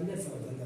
ben ne sanatından